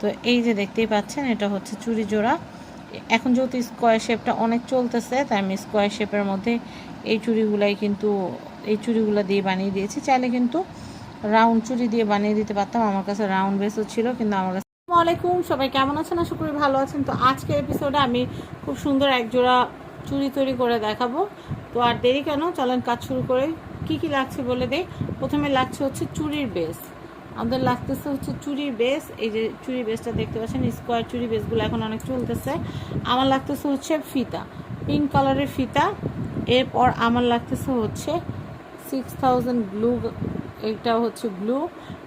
তো এই যে দেখতেই পাচ্ছেন, এটা হচ্ছে চুরি জোড়া। এখন যেহেতু স্কোয়ার শেপটা অনেক চলতেছে, তাই আমি স্কোয়ার শেপের মধ্যে এই চুড়িগুলাই কিন্তু, এই চুড়িগুলো দিয়ে বানিয়ে দিয়েছি। চাইলে কিন্তু রাউন্ড চুড়ি দিয়ে বানিয়ে দিতে পারতাম। আমার কাছে রাউন্ড বেসও ছিল, কিন্তু আমার কাছে আসসালামু আলাইকুম, সবাই কেমন আছেন? আশা করি ভালো আছেন। তো আজকের এপিসোডে আমি খুব সুন্দর এক জোড়া চুড়ি তৈরি করে দেখাবো। তো আর দেরি কেন? চলেন কাজ শুরু করে কি কি লাগছে বলে দেই। প্রথমে লাগছে হচ্ছে চুড়ির বেস আমাদের লাগতেছে হচ্ছে চুড়ির বেস, এই যে চুরি বেসটা দেখতে পাচ্ছেন, স্কোয়ার চুরি বেসগুলো এখন অনেক চলতেছে। আমার লাগতেছে হচ্ছে ফিতা, পিঙ্ক কালারের ফিতা, এরপর আমার লাগতেছে হচ্ছে সিক্স থাউজেন্ড গ্লু এটা হচ্ছে গ্লু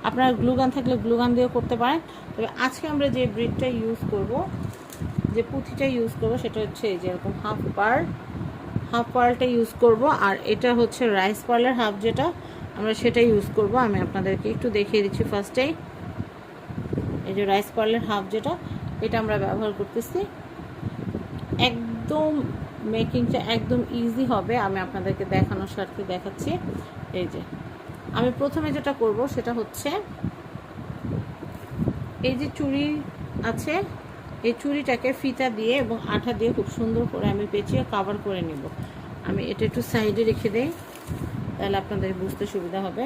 আপনারা গ্লু গান থাকলে গ্লু গান দিয়েও করতে পারেন। তবে আজকে আমরা যে ব্রিডটা ইউজ করব, যে পুঁথিটা ইউজ করব, সেটা হচ্ছে এই যে এরকম হাফ পার হাফ পার্লটা ইউজ করব। আর এটা হচ্ছে রাইস পার্লের হাফ যেটা আমরা সেটা ইউজ করব। আমি আপনাদেরকে একটু দেখিয়ে দিচ্ছি ফার্স্টেই এই। যে রাইস পার্লের হাফ যেটা, এটা আমরা ব্যবহার করতেছি। একদম মেকিংটা একদম ইজি হবে। আমি আপনাদেরকে দেখানোর স্বার্থে দেখাচ্ছি। এই যে, আমি প্রথমে যেটা করব সেটা হচ্ছে, এই যে চুড়ি আছে, এই চুড়িটাকে ফিতা দিয়ে এবং আঠা দিয়ে খুব সুন্দর করে আমি পেঁচিয়ে কাভার করে নিব। আমি এটা একটু সাইডে রেখে দেই। তাহলে আপনাদের বুঝতে সুবিধা হবে।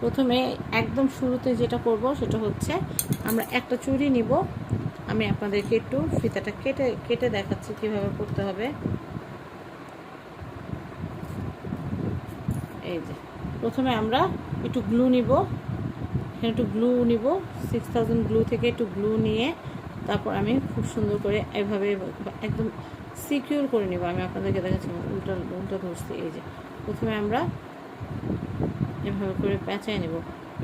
প্রথমে একদম শুরুতে যেটা করব সেটা হচ্ছে, আমরা একটা চুড়ি নিব। আমি আপনাদেরকে একটু ফিতাটা কেটে কেটে দেখাচ্ছি কীভাবে করতে হবে। এই যে, প্রথমে আমরা একটু গ্লু নিব। এখানে একটু গ্লু নিব। সিক্স থাউজেন্ড গ্লু থেকে একটু গ্লু নিয়ে তারপর আমি খুব সুন্দর করে এভাবে, একদম সিকিউর করে নিব। আমি আপনাদেরকে দেখাচ্ছি, উল্টা উল্টা ধরছি। এই যে, প্রথমে আমরা এভাবে করে পেঁচাই নেব।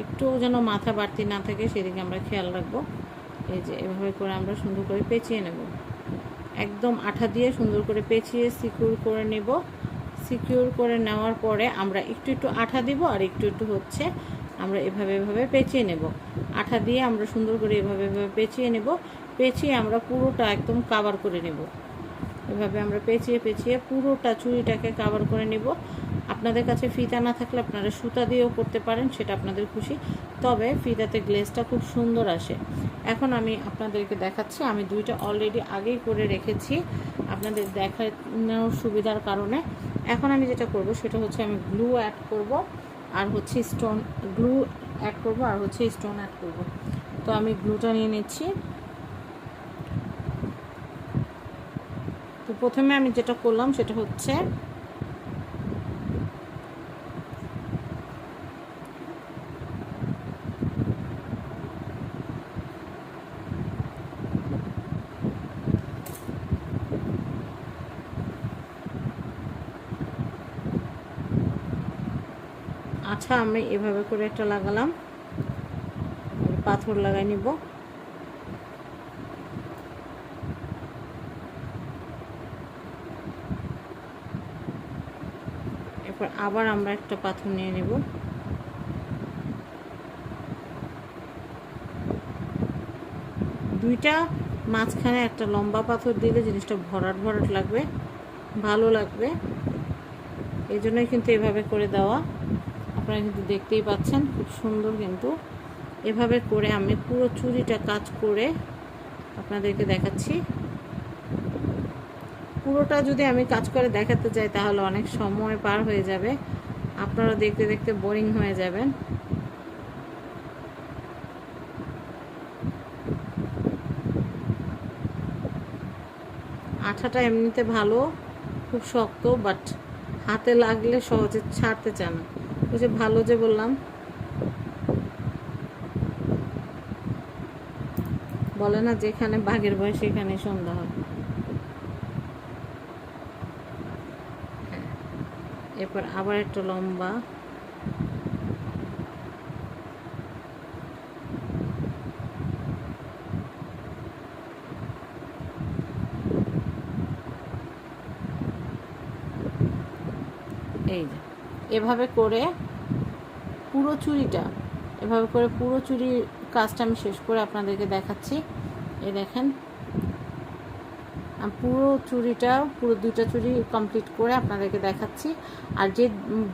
একটু যেন মাথা বাড়তি না থাকে, সেদিকে আমরা খেয়াল রাখব। এই যে, এভাবে করে আমরা সুন্দর করে পেঁচিয়ে নেব। একদম আঠা দিয়ে সুন্দর করে পেঁচিয়ে সিকিউর করে নেব। সিকিউর করে নেওয়ার পরে আমরা একটু একটু আঠা দিব, আর একটু একটু হচ্ছে আমরা এভাবে এভাবে পেঁচিয়ে নেব। আঠা দিয়ে আমরা সুন্দর করে এভাবে এভাবে পেঁচিয়ে নেব। পেঁচিয়ে আমরা পুরোটা একদম কাভার করে নেব। এভাবে আমরা পেঁচিয়ে পেঁচিয়ে পুরোটা চুড়িটাকে কাভার করে নেব। আপনাদের কাছে ফিতা না থাকলে আপনারা সুতা দিয়েও করতে পারেন, সেটা আপনাদের খুশি। তবে ফিতাতে গ্লেসটা খুব সুন্দর আসে। এখন আমি আপনাদেরকে দেখাচ্ছি, আমি দুইটা অলরেডি আগেই করে রেখেছি। আপনাদের দেখানোর সুবিধার কারণে। এখন আমি যেটা করব, সেটা হচ্ছে আমি গ্লু অ্যাড করব, আর হচ্ছে স্টোন গ্লু অ্যাড করব, আর হচ্ছে স্টোন অ্যাড করব। তো আমি গ্লুটা নিয়ে নিচ্ছি। তো প্রথমে আমি যেটা করলাম সেটা হচ্ছে আচ্ছা আমি এভাবে করে একটা লাগালাম। পাথর লাগাই নিব। এরপর আবার আমরা একটা পাথর নিয়ে নেব। দুইটা মাঝখানে একটা লম্বা পাথর দিলে জিনিসটা ভরাট ভরাট লাগবে, ভালো লাগবে। এই জন্যই কিন্তু এভাবে করে দেওয়া। আপনারা কিন্তু দেখতেই পাচ্ছেন, খুব সুন্দর কিন্তু। এভাবে করে আমি পুরো চুরিটা কাজ করে আপনাদেরকে দেখাচ্ছি। পুরোটা যদি আমি কাজ করে দেখাতে চাই তাহলে অনেক সময় পার হয়ে যাবে। আপনারা দেখতে দেখতে বোরিং হয়ে যাবেন। আঠাটা এমনিতে ভালো, খুব শক্ত বাট হাতে লাগলে সহজে ছাড়তে চান ওই যে ভালো যে বললাম। বলে না, যেখানে বাঘের ভয় সেখানে সন্ধ্যা হয়। এরপর আবার একটা লম্বা। এই এভাবে করে পুরো চুরিটা এভাবে করে পুরো চুরির কাজটা আমি শেষ করে আপনাদেরকে দেখাচ্ছি। এই দেখেন পুরো চুড়িটা, পুরো দুইটা চুড়ি কমপ্লিট করে আপনাদেরকে দেখাচ্ছি। আর যে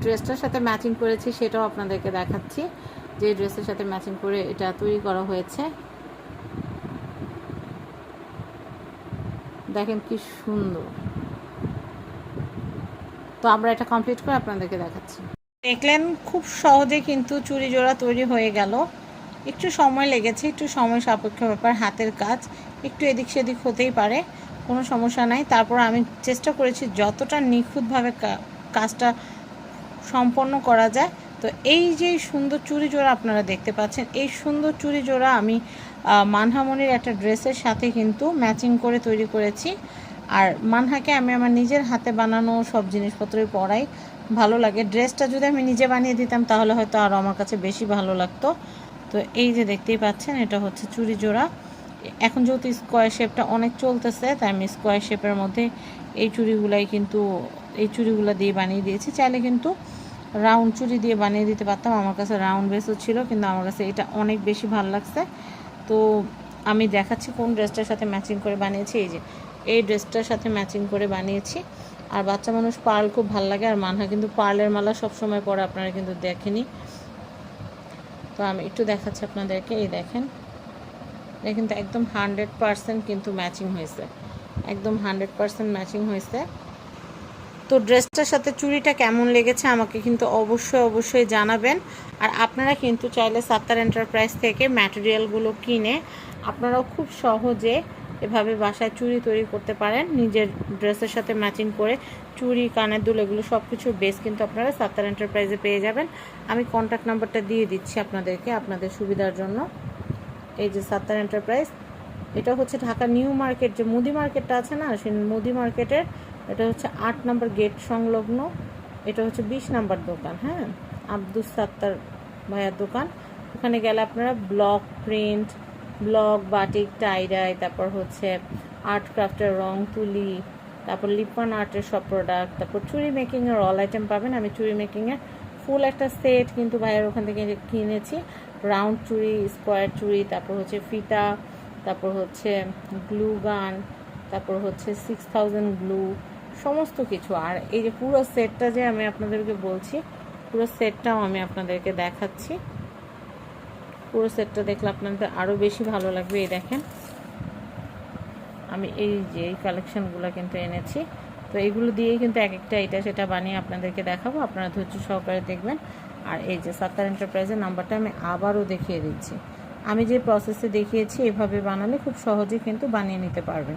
ড্রেসটার সাথে ম্যাচিং করেছি, সেটাও আপনাদেরকে দেখাচ্ছি। যে ড্রেসের সাথে ম্যাচিং করে এটা তৈরি করা হয়েছে। দেখেন কি সুন্দর। তো আমরা এটা কমপ্লিট করে আপনাদেরকে দেখাচ্ছি। দেখলেন, খুব সহজে কিন্তু চুড়ি জোড়া তৈরি হয়ে গেল। একটু সময় লেগেছে, একটু সময় সাপেক্ষ ব্যাপার, হাতের কাজ। একটু এদিক সেদিক হতেই পারে, কোনো সমস্যা নাই। তারপর আমি চেষ্টা করেছি যতটা নিখুঁতভাবে কাজটা সম্পন্ন করা যায়। তো এই যে সুন্দর চুড়ি জোড়া আপনারা দেখতে পাচ্ছেন, এই সুন্দর চুড়ি জোড়া আমি মানহামনির একটা ড্রেসের সাথে কিন্তু ম্যাচিং করে তৈরি করেছি। আর মানহাকে আমি আমার নিজের হাতে বানানো সব জিনিসপত্রই পরাই, ভালো লাগে। ড্রেসটা যদি আমি নিজে বানিয়ে দিতাম, তাহলে হয়তো আরও আমার কাছে বেশি ভালো লাগতো। তো এই যে দেখতেই পাচ্ছেন, এটা হচ্ছে চুড়ি জোড়া। এখন যেহেতু স্কোয়ার শেপটা অনেক চলতেছে, তাই আমি স্কোয়ার শেপের মধ্যে এই চুড়িগুলাই কিন্তু, এই চুড়িগুলো দিয়ে বানিয়ে দিয়েছি। চাইলে কিন্তু রাউন্ড চুড়ি দিয়ে বানিয়ে দিতে পারতাম। আমার কাছে রাউন্ড বেসও ছিল, কিন্তু আমার কাছে এটা অনেক বেশি ভালো লাগছে। তো আমি দেখাচ্ছি কোন ড্রেসটার সাথে ম্যাচিং করে বানিয়েছি। এই যে, এই ড্রেসটার সাথে ম্যাচিং করে বানিয়েছি। আর বাচ্চা মানুষ পার্ল খুব ভালো লাগে, আর মানহা কিন্তু পার্লের মালা সব সময় পরে, আপনারা কিন্তু দেখেনি তো আমি একটু দেখাচ্ছি আপনাদেরকে, এই দেখেন। এটা কিন্তু একদম হান্ড্রেড পারসেন্ট কিন্তু ম্যাচিং হয়েছে। একদম হান্ড্রেড পারসেন্ট ম্যাচিং হয়েছে। তো ড্রেসটার সাথে চুড়িটা কেমন লেগেছে আমাকে কিন্তু অবশ্যই অবশ্যই জানাবেন। আর আপনারা কিন্তু চাইলে সাত্তার এন্টারপ্রাইজ থেকে ম্যাটেরিয়ালগুলো কিনে আপনারাও খুব সহজে এভাবে বাসায় চুড়ি তৈরি করতে পারেন। নিজের ড্রেসের সাথে ম্যাচিং করে চুড়ি, কানের দুল এগুলো সব কিছুর বেস কিন্তু আপনারা সাত্তার এন্টারপ্রাইজে পেয়ে যাবেন। আমি কন্ট্যাক্ট নাম্বারটা দিয়ে দিচ্ছি আপনাদেরকে আপনাদের সুবিধার জন্য। এই যে সাত্তার এন্টারপ্রাইজ এটা হচ্ছে ঢাকা নিউ মার্কেট, যে মুদি মার্কেটটা আছে না, সেই মুদি মার্কেটের, এটা হচ্ছে আট নম্বর গেট সংলগ্ন, এটা হচ্ছে বিশ নাম্বার দোকান হ্যাঁ? আব্দুস সাত্তার ভাইয়ার দোকান। ওখানে গেলে আপনারা block print, block, batik tie dye তারপর হচ্ছে আর্ট ক্রাফটের রং তুলি, তারপর লিপন আর্টের সব প্রোডাক্ট তারপর চুরি মেকিংয়ের অল আইটেম পাবেন। আমি চুরি মেকিংয়ের ফুল একটা সেট কিন্তু ভাইয়ের ওখান থেকে কিনেছি। রাউন্ড চুড়ি স্কোয়ার চুড়ি তারপর হচ্ছে ফিতা তারপর হচ্ছে গ্লু গান তারপর হচ্ছে সিক্স থাউজেন্ড গ্লু সমস্ত কিছু। আর এই যে পুরো সেটটা যে আমি আপনাদেরকে বলছি, পুরো সেটটাও আমি আপনাদেরকে দেখাচ্ছি। পুরো সেটটা দেখলে আপনাদের আরও বেশি ভালো লাগবে, এই দেখেন। আমি এই যে এই কালেকশনগুলো কিন্তু এনেছি। তো এগুলো দিয়েই কিন্তু এক একটা এটা সেটা বানিয়ে আপনাদেরকে দেখাবো। আপনারা ধৈর্য সহকারে দেখবেন। আর এই যে সাত্তার এন্টারপ্রাইজের নাম্বারটা আমি আবারও দেখিয়ে দিচ্ছি। আমি যে প্রসেসে দেখিয়েছি, এভাবে বানালে খুব সহজে কিন্তু বানিয়ে নিতে পারবেন।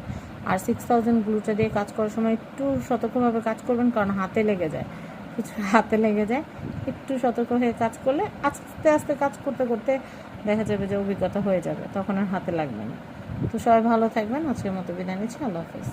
আর সিক্স থাউজেন্ড গ্লুটা দিয়ে কাজ করার সময় একটু সতর্কভাবে কাজ করবেন, কারণ হাতে লেগে যায়। কিছু হাতে লেগে যায়, একটু সতর্ক হয়ে কাজ করলে আস্তে আস্তে কাজ করতে করতে দেখা যাবে যে অভিজ্ঞতা হয়ে যাবে, তখন আর হাতে লাগবে না। তো সবাই ভালো থাকবেন, আজকের মতো বিদায় নিচ্ছি, আল্লাহ হাফিজ।